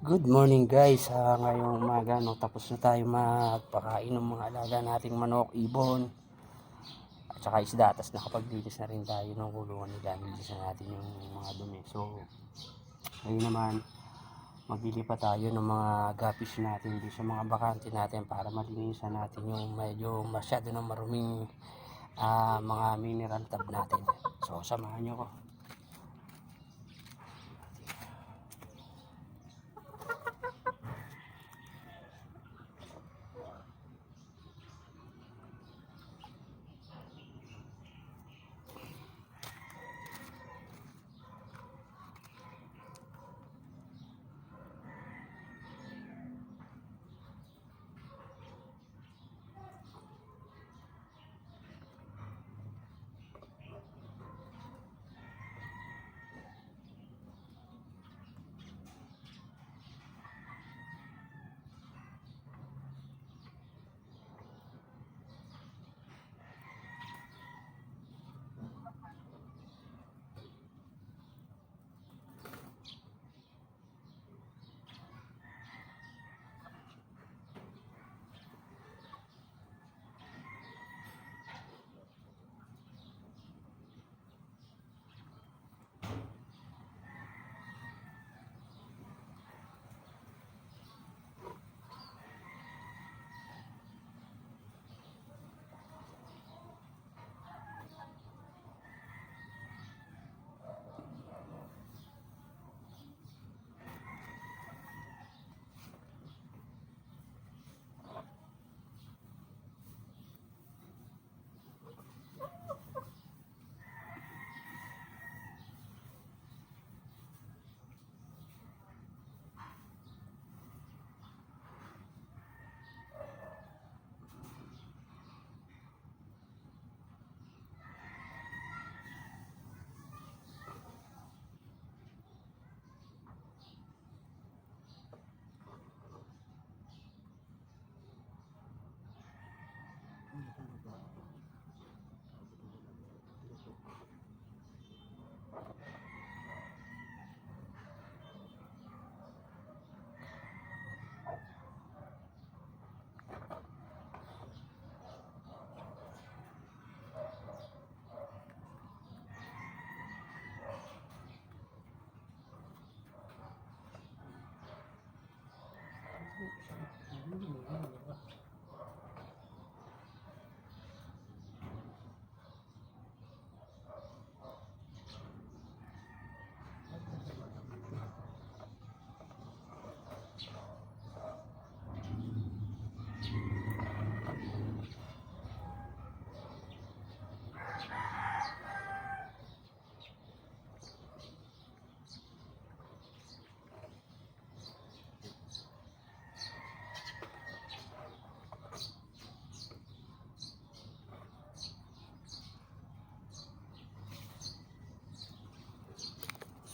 Good morning guys. Ah, ngayong umaga no, tapos na tayo magpakain ng mga alaga nating manok, ibon at saka isda. Tapos nakapaglinis na rin tayo ng kulungan nila. Nilinis na natin yung mga dumi. So, ngayon naman, maglilipat tayo ng mga gapis natin dito sa mga bakante natin para malinisan natin yung medyo masyado na maruming ah, mga mineral tab natin. So, samahan nyo ko.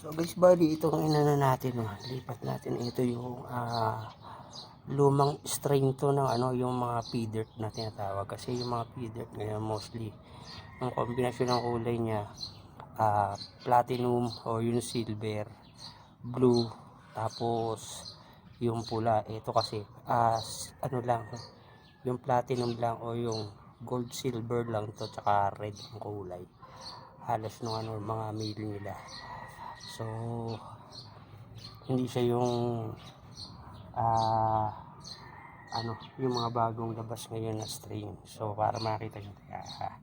So guys, bali itong inano natin, oh, lipat natin ito yung ah, lumang strain to ng ano, yung mga dirt na tinatawag. Kasi yung mga dirt ngayon mostly, ang kombinasyon ng kulay niya, ah, platinum o yung silver, blue, tapos yung pula. Ito kasi, as ano lang, yung platinum lang o yung gold silver lang to tsaka red ang kulay. Halos nung ano, mga male nila. So, hindi siya yung ah ano, yung mga bagong labas ngayon na string. So, para makita nyo, uh,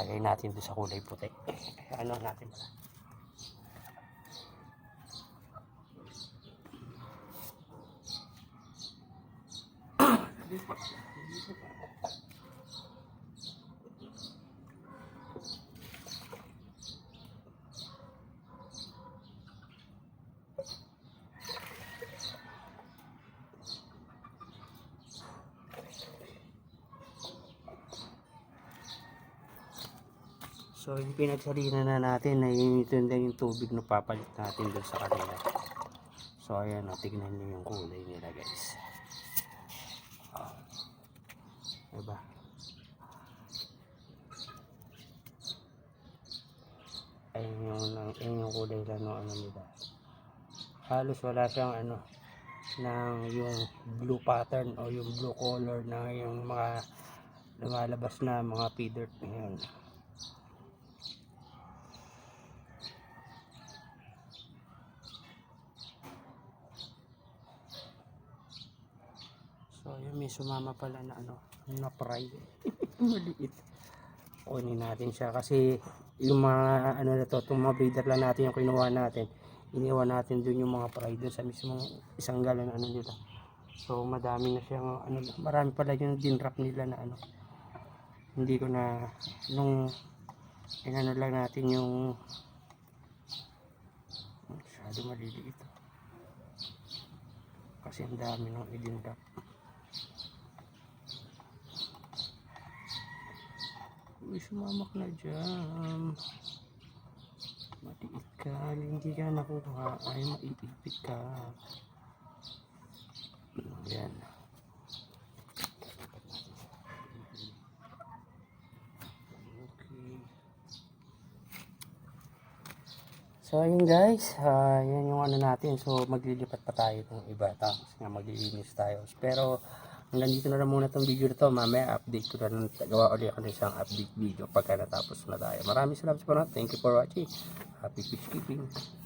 lagay natin doon sa kulay puti. ano natin pala. So, yung pinagsalina na natin, nainitin na yung tubig na papalit natin doon sa kanila. So, ayan, o, tignan nyo yung kulay nila, guys. Oh. Diba? Ayun yung, ayun yung kulay lang ng ano nila. Halos wala siyang ano, ng yung blue pattern o yung blue color na yung mga lumalabas na mga pay dirt na yun. So, yun may sumama pala na ano, na fry. Maliit. Kunin natin siya kasi yung mga ano na to, itong mga breeder lang natin yung kinuha natin. Iniwan natin dun yung mga fry dun sa mismong isang galon ano nila. So, madami na siyang ano, marami pala yung dinrap nila na ano. Hindi ko na nung inano lang natin yung masyado maliliit. Kasi ang dami nung idinrap. Uy, sumamak na dyan. Matiit ka. Hindi ka nakuha. Ay, maiipit ka. Yan. Okay. So, ayun guys. ah yan yung ano natin. So, maglilipat pa tayo ng iba. Tapos nga maglilinis tayo. Pero, hanggang dito na lang muna itong video na to. Mamaya, update ko na lang. Gawa ulit ako ng isang update video pagka natapos na tayo. Maraming salamat sa panonood. Thank you for watching. Happy fish.